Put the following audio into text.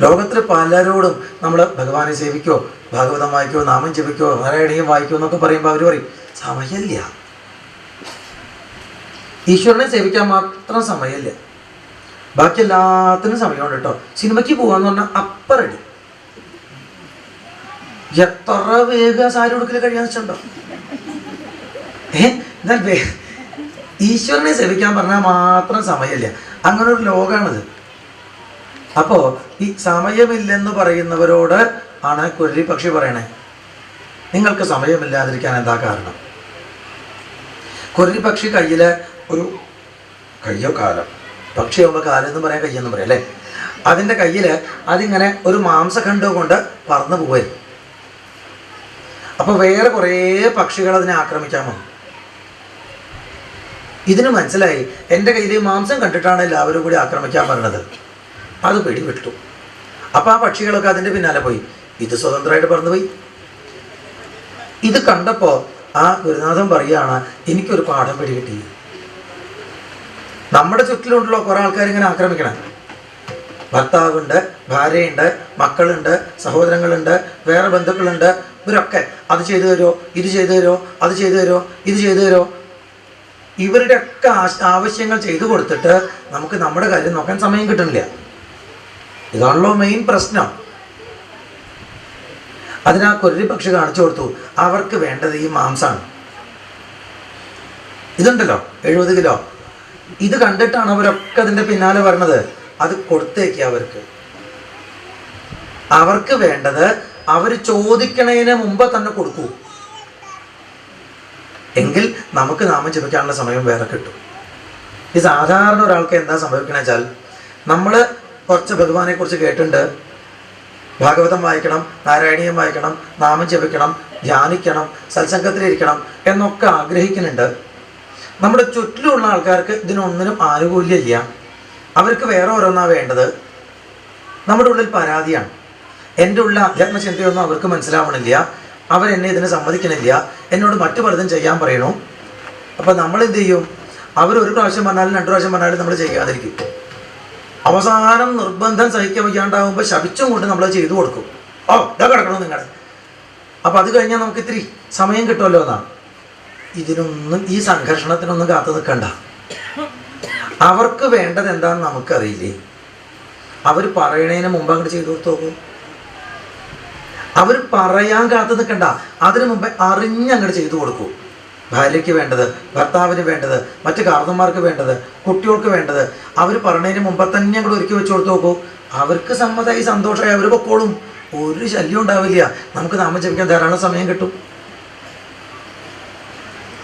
ലോകത്തിൽ പലരോടും നമ്മൾ ഭഗവാനെ സേവിക്കോ ഭാഗവതം വായിക്കോ നാമം ജപിക്കോ നാരായണീയം വായിക്കോ എന്നൊക്കെ പറയുമ്പോൾ അവർ പറയും സമയമില്ല. ഈശ്വരനെ സേവിക്കാൻ മാത്രം സമയമില്ല. ബാക്കി എല്ലാത്തിനും സമയമുണ്ട് കേട്ടോ സിനിമയ്ക്ക് പോകാന്ന് പറഞ്ഞാൽ അപ്പറടി എത്ര വേഗം സാരി ഉടുക്കൽ കഴിയാന്ന് വെച്ചിട്ടുണ്ടോ? ഏ? എന്നാൽ ഈശ്വരനെ സേവിക്കാൻ പറഞ്ഞാൽ മാത്രം സമയമില്ല. അങ്ങനെ ഒരു ലോകമാണിത് അപ്പോൾ ഈ സമയമില്ലെന്ന് പറയുന്നവരോട് ആണ് കുരലി പക്ഷി പറയണേ. നിങ്ങൾക്ക് സമയമില്ലാതിരിക്കാൻ എന്താ കാരണം? കുരലി പക്ഷി കയ്യിൽ ഒരു കയ്യോ കാലം പക്ഷിയാകുമ്പോൾ എന്ന് പറയാം കയ്യെന്ന് പറയാം അല്ലേ? അതിന്റെ കയ്യിൽ അതിങ്ങനെ ഒരു മാംസഖണ്ഡം കൊണ്ട് പറന്നു പോകരുത് അപ്പോൾ വേറെ കുറേ പക്ഷികൾ അതിനെ ആക്രമിക്കാൻ വന്നു. ഇതിന് മനസ്സിലായി എന്റെ കയ്യിൽ മാംസം കണ്ടിട്ടാണ് എല്ലാവരും കൂടി ആക്രമിക്കാൻ പറഞ്ഞത്. അത് പിടിവിട്ടു അപ്പം ആ പക്ഷികളൊക്കെ അതിന്റെ പിന്നാലെ പോയി. ഇത് സ്വതന്ത്രമായിട്ട് പറന്നുപോയി. ഇത് കണ്ടപ്പോൾ ആ ഗുരുനാഥൻ പറയുകയാണ് എനിക്കൊരു പാഠം പിടികിട്ടി നമ്മുടെ ചുറ്റിലുണ്ടല്ലോ കുറേ ആൾക്കാർ ഇങ്ങനെ ആക്രമിക്കണം. ഭർത്താവുണ്ട് ഭാര്യയുണ്ട് മക്കളുണ്ട് സഹോദരങ്ങളുണ്ട് വേറെ ബന്ധുക്കളുണ്ട്. ഇവരൊക്കെ അത് ചെയ്തു തരുമോ ഇത് ചെയ്തു തരുമോ അത് ചെയ്തു തരുമോ ഇത് ചെയ്തു തരുമോ ഇവരുടെയൊക്കെ ആവശ്യങ്ങൾ ചെയ്തു കൊടുത്തിട്ട് നമുക്ക് നമ്മുടെ കാര്യം നോക്കാൻ സമയം കിട്ടുന്നില്ല. ഇതാണല്ലോ മെയിൻ പ്രശ്നം. അതിനാ കൊല്ലി പക്ഷി കാണിച്ചു കൊടുത്തു. അവർക്ക് വേണ്ടത് ഈ മാംസാണ്. ഇതുണ്ടല്ലോ എഴുപത് കിലോ. ഇത് കണ്ടിട്ടാണ് അവരൊക്കെ അതിന്റെ പിന്നാലെ പറഞ്ഞത് അത് കൊടുത്തേക്ക് അവർക്ക്. അവർക്ക് വേണ്ടത് അവർ ചോദിക്കണതിന് മുമ്പ് തന്നെ കൊടുക്കൂ. എങ്കിൽ നമുക്ക് നാമം ജപിക്കാനുള്ള സമയം വേറെ കിട്ടും. ഈ സാധാരണ ഒരാൾക്ക് എന്താ സംഭവിക്കണ വെച്ചാൽ നമ്മൾ കുറച്ച് ഭഗവാനെ കുറിച്ച് കേട്ടിട്ടുണ്ട്. ഭാഗവതം വായിക്കണം നാരായണീയം വായിക്കണം നാമം ജപിക്കണം ധ്യാനിക്കണം സത്സംഗത്തിലിരിക്കണം എന്നൊക്കെ ആഗ്രഹിക്കുന്നുണ്ട്. നമ്മുടെ ചുറ്റിലുള്ള ആൾക്കാർക്ക് ഇതിനൊന്നിനും ആനുകൂല്യമില്ല. അവർക്ക് വേറെ ഓരോന്നാണ് വേണ്ടത്. നമ്മുടെ ഉള്ളിൽ പരാതിയാണ്. എന്റെ ഉള്ള അധ്യാത്മചിന്തയൊന്നും അവർക്ക് മനസ്സിലാവണില്ല. അവരെന്നെ ഇതിനെ സമ്മതിക്കണില്ല. എന്നോട് മറ്റു പലതും ചെയ്യാൻ പറയണു. അപ്പം നമ്മൾ എന്ത് ചെയ്യും? അവർ ഒരു പ്രാവശ്യം പറഞ്ഞാലും രണ്ട് പ്രാവശ്യം പറഞ്ഞാലും നമ്മൾ ചെയ്യാതിരിക്കും. അവസാനം നിർബന്ധം സഹിക്കാൻ വയ്യാണ്ടാവുമ്പോൾ ശപിച്ചും കൊണ്ട് നമ്മൾ ചെയ്തു കൊടുക്കും. ഓ ഇതാ കിടക്കണം നിങ്ങളുടെ അപ്പം അത് കഴിഞ്ഞാൽ നമുക്ക് ഇത്തിരി സമയം കിട്ടുമല്ലോ എന്നാണ് ഇതിനൊന്നും ഈ സംഘർഷണത്തിനൊന്നും കാത്തു നിൽക്കണ്ട. അവർക്ക് വേണ്ടത് എന്താണെന്ന് നമുക്കറിയില്ലേ? അവർ പറയണതിന് മുമ്പ് അങ്ങോട്ട് ചെയ്തു കൊടുത്തു നോക്കൂ. അവർ പറയാൻ കാത്തു നിൽക്കണ്ട. അതിനു മുമ്പേ അറിഞ്ഞങ്ങോട്ട് ചെയ്തു കൊടുക്കൂ. ഭാര്യയ്ക്ക് വേണ്ടത് ഭർത്താവിന് വേണ്ടത് മറ്റ് കാർന്നന്മാർക്ക് വേണ്ടത് കുട്ടികൾക്ക് വേണ്ടത്. അവർ പറഞ്ഞതിന് മുമ്പ് തന്നെ അങ്ങോട്ട് ഒരുക്കി വെച്ച് കൊടുത്തു നോക്കൂ. അവർക്ക് സമ്മതമായി സന്തോഷമായി അവർ പൊക്കോളും. ഒരു ശല്യം ഉണ്ടാവില്ല. നമുക്ക് നാമം ജപിക്കാൻ ധാരാളം സമയം കിട്ടും.